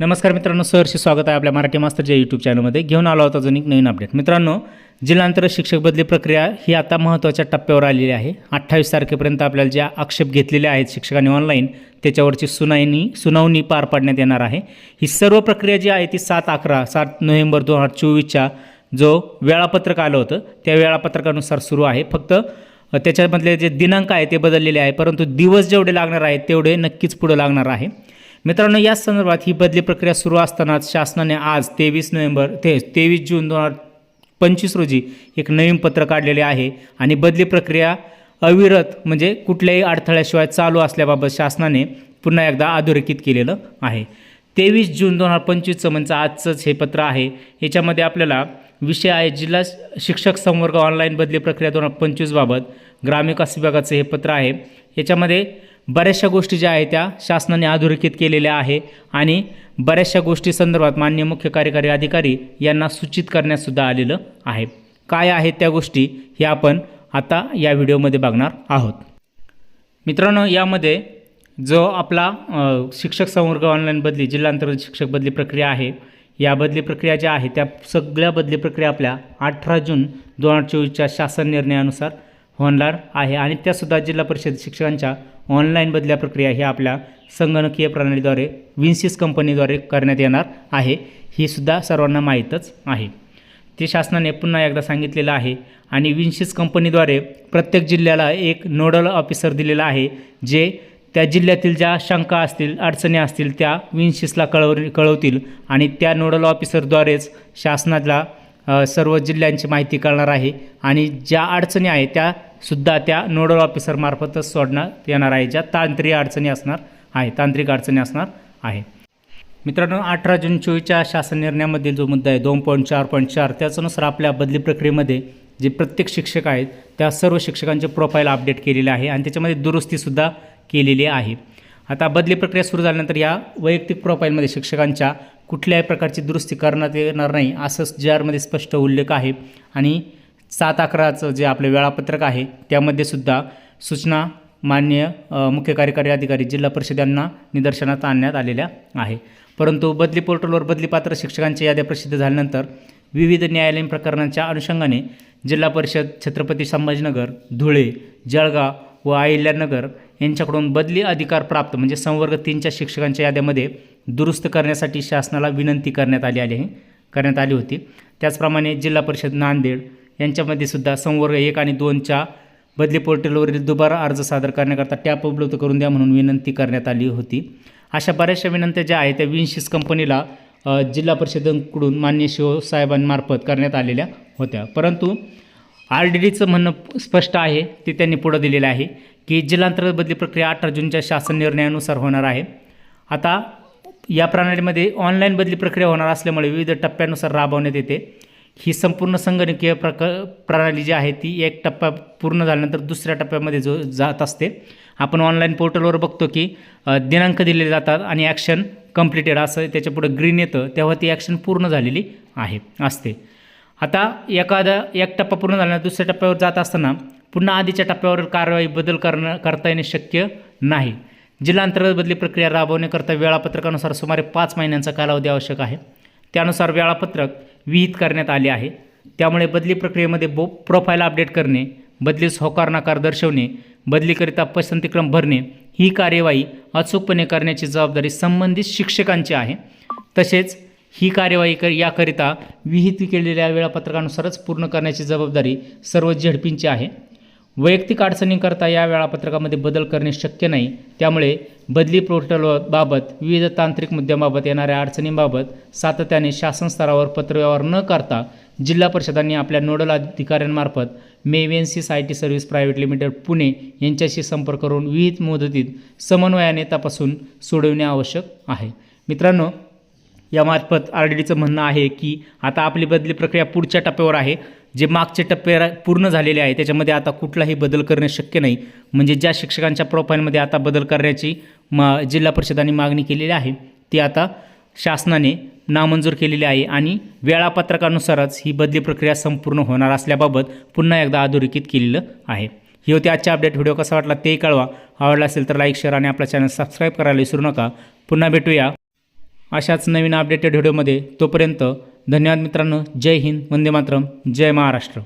नमस्कार मित्रांनो सहर्ष स्वागत आहे आपल्या मराठी मास्तरच्या यूट्यूब चॅनलमध्ये घेऊन आलो होता अजून एक नवीन अपडेट मित्रांनो जिल्हांतर शिक्षक बदली प्रक्रिया ही आता महत्त्वाच्या टप्प्यावर आलेली आहे. अठ्ठावीस तारखेपर्यंत आपल्याला ज्या आक्षेप घेतलेले आहेत शिक्षकांनी ऑनलाईन त्याच्यावरची सुनावणी सुनावणी पार पाडण्यात येणार आहे. ही सर्व प्रक्रिया जी आहे ती सात अकरा सात नोव्हेंबर दोन हजार चोवीसच्या जो वेळापत्रक आलं होतं त्या वेळापत्रकानुसार सुरू आहे. फक्त त्याच्यामधले जे दिनांक आहे ते बदललेले आहे परंतु दिवस जेवढे लागणार आहेत तेवढे नक्कीच पुढं लागणार आहे. मित्रांनो या संदर्भात ही बदली प्रक्रिया सुरू असतानाच शासनाने आज तेवीस नोव्हेंबर ते तेवीस जून दोन हजार पंचवीस रोजी एक नवीन पत्र काढलेले आहे आणि बदली प्रक्रिया अविरत म्हणजे कुठल्याही अडथळ्याशिवाय चालू असल्याबाबत शासनाने पुन्हा एकदा अधोरेखित केलेलं आहे. तेवीस जून दोन हजार पंचवीसचं म्हणजे आजचंच हे पत्र आहे. याच्यामध्ये आपल्याला विषय आहे जिल्हा शिक्षक संवर्ग ऑनलाईन बदली प्रक्रिया दोन हजार पंचवीसबाबत ग्रामविकास विभागाचं हे पत्र आहे. याच्यामध्ये बऱ्याचशा गोष्टी ज्या आहेत त्या शासनाने अधोरेखित केलेल्या आहे आणि बऱ्याचशा गोष्टी संदर्भात मान्य मुख्य कार्यकारी अधिकारी यांना सूचित करण्यातसुद्धा आलेलं आहे. काय आहेत त्या गोष्टी हे आपण आता या व्हिडिओमध्ये बघणार आहोत. मित्रांनो यामध्ये जो आपला शिक्षक संवर्ग ऑनलाईन बदली जिल्हांतर्गत शिक्षक बदली प्रक्रिया आहे या बदली प्रक्रिया ज्या आहे त्या सगळ्या बदली प्रक्रिया आपल्या अठरा जून दोन हजार चोवीसच्या शासन निर्णयानुसार होणार आहे आणि त्यासुद्धा जिल्हा परिषद शिक्षकांच्या ऑनलाईन बदल्या प्रक्रिया ही आपल्या संगणकीय प्रणालीद्वारे विन्सिस कंपनीद्वारे करण्यात येणार आहे. ही सुद्धा सर्वांना माहीतच आहे. ते शासनाने पुन्हा एकदा सांगितलेलं आहे आणि विन्सिस कंपनीद्वारे प्रत्येक जिल्ह्याला एक नोडल ऑफिसर दिलेला आहे जे त्या जिल्ह्यातील ज्या शंका असतील अडचणी असतील त्या विन्सिसला कळव कळवतील आणि त्या नोडल ऑफिसरद्वारेच शासनाला सर्व जिल्ह्यांची माहिती कळणार आहे. आणि ज्या अडचणी आहेत त्या सुद्धा त्या नोडल ऑफिसरमार्फतच सोडण्यात येणार आहे ज्या तांत्रिक अडचणी असणार आहे तांत्रिक अडचणी असणार आहे. मित्रांनो अठरा जून चोवीसच्या शासन निर्णयामध्ये जो मुद्दा आहे दोन पॉईंट चार पॉईंट चार त्याच्यानुसार आपल्या बदली प्रक्रियेमध्ये जे प्रत्येक शिक्षक आहेत त्या सर्व शिक्षकांचे प्रोफाईल अपडेट केलेले आहे आणि त्याच्यामध्ये दुरुस्तीसुद्धा केलेली आहे. आता बदली प्रक्रिया सुरू झाल्यानंतर या वैयक्तिक प्रोफाईलमध्ये शिक्षकांच्या कुठल्याही प्रकारची दुरुस्ती करण्यात येणार नाही असं जी आरमध्ये स्पष्ट उल्लेख आहे. आणि सात अकराचं जे आपलं वेळापत्रक आहे त्यामध्ये सुद्धा सूचना मान्य मुख्य कार्यकारी अधिकारी जिल्हा परिषद यांना निदर्शनात आणण्यात आलेल्या आहे. परंतु बदली पोर्टलवर बदलीपात्र शिक्षकांच्या याद्या प्रसिद्ध झाल्यानंतर विविध न्यायालयीन प्रकरणांच्या अनुषंगाने जिल्हा परिषद छत्रपती संभाजीनगर धुळे जळगाव व अहिल्यानगर यांच्याकडून बदली अधिकार प्राप्त म्हणजे संवर्ग तीनच्या शिक्षकांच्या याद्यामध्ये दुरुस्त करण्यासाठी शासनाला विनंती करण्यात आली आली आहे करण्यात आली होती. त्याचप्रमाणे जिल्हा परिषद नांदेड यांच्यामध्ये सुद्धा संवर्ग एक आणि दोनच्या बदली पोर्टलवरील दुबारा अर्ज सादर करण्याकरता टॅप उपलब्ध करून द्या म्हणून विनंती करण्यात आली होती. अशा बऱ्याचशा विनंत्या ज्या आहेत त्या विन्सिस कंपनीला जिल्हा परिषदेकडून मान्य शिवसाहेबांमार्फत करण्यात आलेल्या होत्या. परंतु आर डी डीचं म्हणणं स्पष्ट आहे ते त्यांनी पुढं दिलेलं आहे की जिल्हांतर्गत बदली प्रक्रिया अठरा जूनच्या शासन निर्णयानुसार होणार आहे. आता या प्रणालीमध्ये ऑनलाईन बदली प्रक्रिया होणार असल्यामुळे विविध टप्प्यानुसार राबवण्यात येते. ही संपूर्ण संगणकीय प्रक प्रणाली जी आहे ती एक टप्पा पूर्ण झाल्यानंतर दुसऱ्या टप्प्यामध्ये जो जात असते. आपण ऑनलाईन पोर्टलवर बघतो की दिनांक दिलेले जातात आणि ॲक्शन कम्प्लिटेड असं त्याच्यापुढे ग्रीन येतं तेव्हा ती ॲक्शन पूर्ण झालेली आहे असते. आता एखादा एक टप्पा पूर्ण झाल्यानंतर दुसऱ्या टप्प्यावर जात असताना पुन्हा आधीच्या टप्प्यावर कारवाई बदल करणं करता येणे शक्य नाही. जिल्हा अंतर्गत बदली प्रक्रिया राबवण्याकरता वेळापत्रकानुसार सुमारे पाच महिन्यांचा कालावधी आवश्यक आहे. त्यानुसार वेळापत्रक विहित करण्यात आले आहे. त्यामुळे बदली प्रक्रियेमध्ये बो प्रोफाईल अपडेट करणे बदलीस होकार नकार दर्शवणे बदलीकरिता पसंतीक्रम भरणे ही कार्यवाही अचूकपणे करण्याची जबाबदारी संबंधित शिक्षकांची आहे. तसेच ही कार्यवाही कर याकरिता विहित केलेल्या वेळापत्रकानुसारच पूर्ण करण्याची जबाबदारी सर्व झेडपींची आहे. वैयक्तिक अडचणींकरता या वेळापत्रकामध्ये बदल करणे शक्य नाही. त्यामुळे बदली पोर्टलबाबत विविध तांत्रिक मुद्द्यांबाबत येणाऱ्या अडचणींबाबत सातत्याने शासन स्तरावर पत्रव्यवहार न करता जिल्हा परिषदांनी आपल्या नोडल अधिकाऱ्यांमार्फत Mevensis I T service private limited Pune यांच्याशी संपर्क करून विविध मुदतीत समन्वयाने तपासून सोडविणे आवश्यक आहे. मित्रांनो यामार्फत आर डी डीचं म्हणणं आहे की आता आपली बदली प्रक्रिया पुढच्या टप्प्यावर आहे. जे मागचे टप्पे पूर्ण झालेले आहे त्याच्यामध्ये आता कुठलाही बदल करणे शक्य नाही. म्हणजे ज्या शिक्षकांच्या प्रोफाईलमध्ये आता बदल करण्याची म जिल्हा परिषदाने मागणी केलेली आहे ती आता शासनाने नामंजूर केलेली आहे आणि वेळापत्रकानुसारच ही बदली प्रक्रिया संपूर्ण होणार असल्याबाबत पुन्हा एकदा अधोरेखित केलेलं आहे. ही होती आजच्या अपडेट व्हिडिओ कसा वाटला ते कळवा. आवडला असेल तर लाईक शेअर आणि आपला चॅनल सबस्क्राईब करायला विसरू नका. पुन्हा भेटूया अशाच नवीन अपडेटेड व्हिडिओमध्ये. तोपर्यंत धन्यवाद मित्रांनो. जय हिंद. वंदे मातरम. जय महाराष्ट्र.